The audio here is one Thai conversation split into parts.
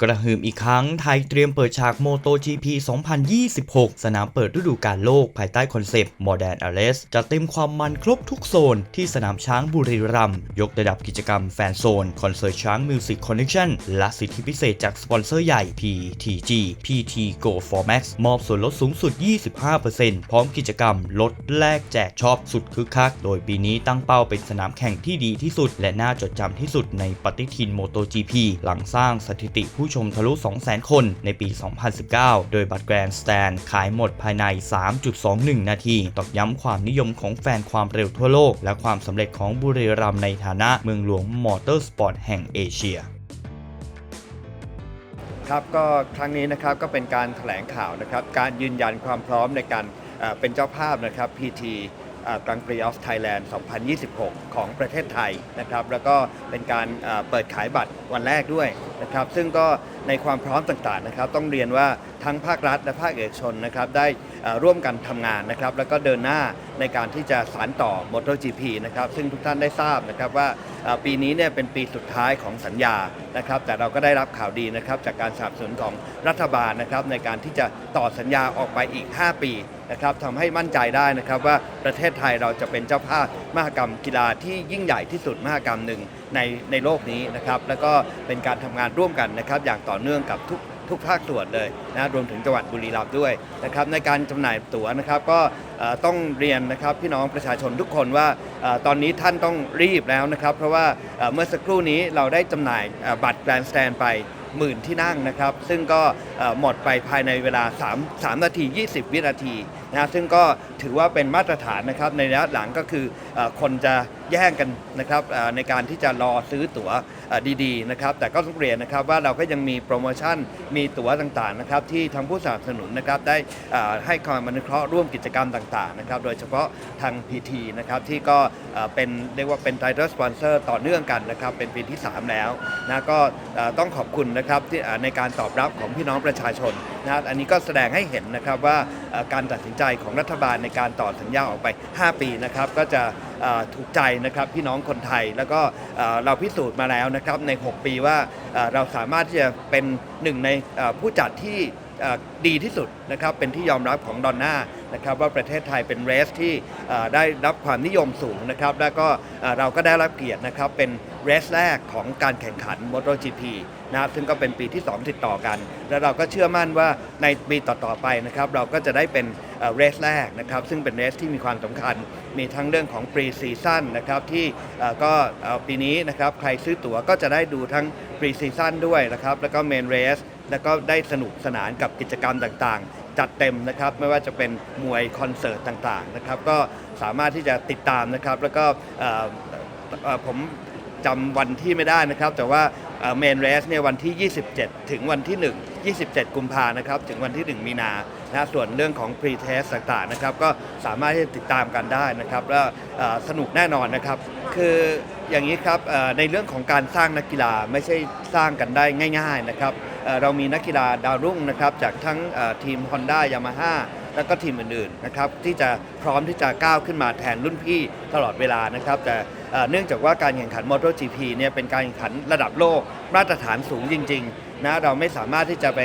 กระหึ่มอีกครั้งไทยเตรียมเปิดฉาก MotoGP 2026 สนามเปิดฤดูกาลโลกภายใต้คอนเซปต์ Modern a r r e s จะเต็มความมันครบทุกโซนที่สนามช้างบุรีรัมย์ยกระดับกิจกรรมแฟนโซน คอนเสิร์ตช้างมิวสิกคอนเนคชั่นและสิทธิพิเศษจากสปอนเซอร์ใหญ่ PTG PT Go for Max มอบส่วนลดสูงสุด 25%พร้อมกิจกรรมลดแลกแจกชอบสุดคึกคัก โดยปีนี้ตั้งเป้าเป็นสนามแข่งที่ดีที่สุด และน่าจดจำที่สุดในปฏิทิน MotoGP หลังสร้างสถิติผู้ชมทะลุ 200,000 คนในปี 2019 โดยบัตรแกรนด์สแตนขายหมดภายใน 3.21 นาทีตอกย้ำความนิยมของแฟนความเร็วทั่วโลก และความสำเร็จของบุรีรัมย์ในฐานะเมืองหลวงมอเตอร์สปอร์ตแห่งเอเชียครับก็ครั้งนี้นะครับก็เป็นการแถลงข่าวนะครับการยืนยันความพร้อมในการเอ่อเป็นเจ้าภาพนะครับ PT กรังปรีออฟไทยแลนด์ 2026 ของประเทศไทยนะครับ แล้วก็เป็นการเอ่อเปิดขายบัตรวันแรกด้วยนะครับ ซึ่งก็ในความพร้อมต่างๆนะครับ ต้องเรียนว่าทั้งภาครัฐและภาคเอกชนนะครับได้ร่วมกันทำงานนะครับแล้วก็เดินหน้าในการที่จะสานต่อ MotoGP นะครับซึ่งทุกท่านได้ทราบนะครับว่าปีนี้เนี่ยเป็นปีสุดท้ายของสัญญานะครับแต่เราก็ได้รับข่าวดีนะครับจากการสนับสนุนของรัฐบาลนะครับในการที่จะต่อสัญญาออกไปอีก 5 ปีนะครับทำให้มั่นใจได้นะครับว่าประเทศไทยเราจะเป็นเจ้าภาพมหกรรมกีฬาที่ยิ่งใหญ่ที่สุดมหกรรมหนึ่งในในโลกนี้นะครับแล้วก็เป็นการทำงานร่วมกันนะครับอย่างต่อเนื่องกับทุก ทุกภาคส่วนเลยนะรวมถึงจังหวัดบุรีรัมย์ด้วยนะครับในการจำหน่ายตั๋วนะครับก็ต้องเรียนนะครับพี่น้องประชาชนทุกคนว่าตอนนี้ท่านต้องรีบแล้วนะครับ เพราะว่าเมื่อสักครู่นี้เราได้จำหน่ายบัตรแกรนด์สแตนไปหมื่นที่นั่งนะครับ ซึ่งก็หมดไปภายในเวลา 3 3 นาที 20 วินาทีนะซึ่งก็ถือว่าเป็นมาตรฐานนะครับในระยะหลังก็คืออคนจะ แย่งกันนะครับในการที่จะรอซื้อตั๋วดีๆนะครับแต่ก็ต้องเรียนนะครับว่าเราก็ยังมีโปรโมชั่นมีตั๋วต่างๆนะครับที่ทางผู้สนับสนุนนะครับได้ให้ความอนุเคราะห์ร่วมกิจกรรมต่างๆนะครับโดยเฉพาะทาง PT นะครับที่ก็เป็นเรียกว่าเป็นไทเทอร์สปอนเซอร์ต่อเนื่องกันนะครับเป็นปีที่ 3 แล้วนะก็ต้องขอบคุณนะครับที่ในการตอบรับของพี่น้องประชาชนนะอันนี้ก็แสดงให้เห็นนะครับว่าการตัดสินใจของรัฐบาลในการต่อสัญญาออกไป 5 ปีนะครับก็จะ ถูกใจนะครับพี่น้องคนไทย แล้วก็เราพิสูจน์มาแล้วนะครับใน 6 ปีว่าเราสามารถที่จะเป็นหนึ่งในผู้จัดที่ ดีที่สุดนะครับเป็นที่ยอมรับของดอนน่านะครับว่าประเทศไทยเป็นเรสที่ได้รับความนิยมสูงนะครับแล้วก็เราก็ได้รับเกียรตินะครับเป็นเรสแรกของการแข่งขัน MotoGP นะครับซึ่งก็เป็นปีที่ 2 ติดต่อกัน แล้วเราก็เชื่อมั่นว่าในปีต่อ ๆ ไปนะครับเราก็จะได้เป็นเรสแรกนะครับซึ่งเป็นเรสที่มีความสำคัญ มีทั้งเรื่องของ Pre Season นะครับที่ก็ปีนี้นะครับใครซื้อตั๋วก็จะได้ดูทั้ง Pre Season ด้วยนะครับแล้วก็ Main Race แล้วก็ได้สนุกสนานกับกิจกรรมต่างๆ จัดเต็มนะครับ ไม่ว่าจะเป็นมวยคอนเสิร์ตต่างๆนะครับก็สามารถที่จะติดตามนะครับ แล้วก็ผมจำวันที่ไม่ได้นะครับ แต่ว่าเมนเรสเนี่ยวันที่ 27 ถึงวันที่ 1 27 กุมภานะครับ ถึงวันที่ 1 มีนานะส่วนเรื่องของ pre test ต่างๆนะครับ ก็สามารถที่จะติดตามกันได้นะครับ แล้วสนุกแน่นอนนะครับ คืออย่างนี้ครับในเรื่องของการสร้างนักกีฬาไม่ใช่สร้างกันได้ง่าย ๆนะครับ เรามีนักกีฬาดาวรุ่งนะครับจากทั้งทีม Honda Yamaha แล้วก็ทีมอื่นๆนะครับที่จะพร้อมที่จะก้าวขึ้นมาแทนรุ่นพี่ตลอดเวลานะครับ แต่เอ่อเนื่องจากว่าการแข่งขัน MotoGP เนี่ยเป็นการแข่งขันระดับโลกมาตรฐานสูงจริงๆนะเราไม่สามารถที่จะไป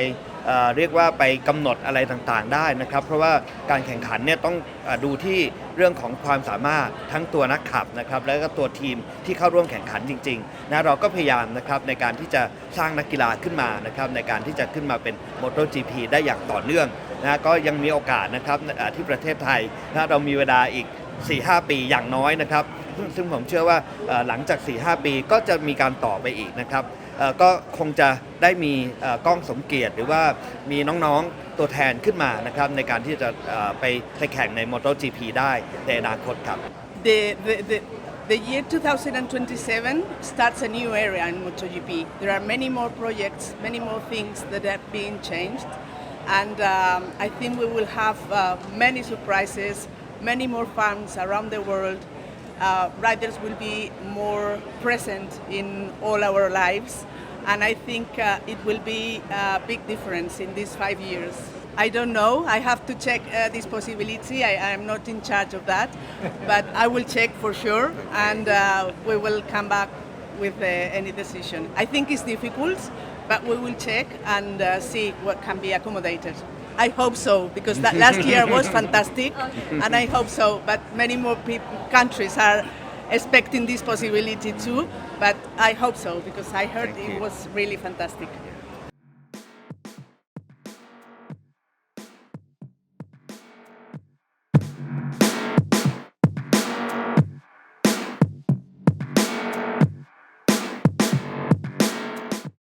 เรียกว่าไปกำหนดอะไรต่างๆ ได้นะครับ เพราะว่าการแข่งขันเนี่ยต้องอดูที่เรื่องของความสามารถทั้งตัวนักขับนะครับแล้วก็ตัวทีมที่เข้าร่วมแข่งขันจริงๆนะเราก็พยายามนะครับในการที่จะสร้างนักกีฬาขึ้นมานะครับในการที่จะขึ้นมาเป็น MotoGP ได้อย่างต่อเนื่องนะก็ยังมีโอกาสนะครับที่ประเทศไทยนะเรามีเวลาอีก 4-5 ปีอย่างน้อยนะครับซึ่งผมเชื่อว่าหลังจาก 4-5 ปีก็จะมีการต่อไปอีกนะครับ ก็คงจะได้มีกล้องสมเกียรติหรือว่ามีน้องๆตัวแทนขึ้นมานะครับในการที่จะไปไปแข่งใน MotoGP ได้ในอนาคตครับ The, the, the, the year 2027 starts a new era in MotoGP. There are many more projects, many more things that are being changed, and um, I think we will have uh, many surprises, many more fans around the world. Uh, riders will be more present in all our lives, and I think uh, it will be a big difference in these five years. I don't know. I have to check uh, this possibility. I am not in charge of that, but I will check for sure, and uh, we will come back with uh, any decision. I think it's difficult but we will check and uh, see what can be accommodated. I hope so because that last year was fantastic, and I hope so. But many more countries are expecting this possibility too. But I hope so because I heard Thank it you. was really fantastic.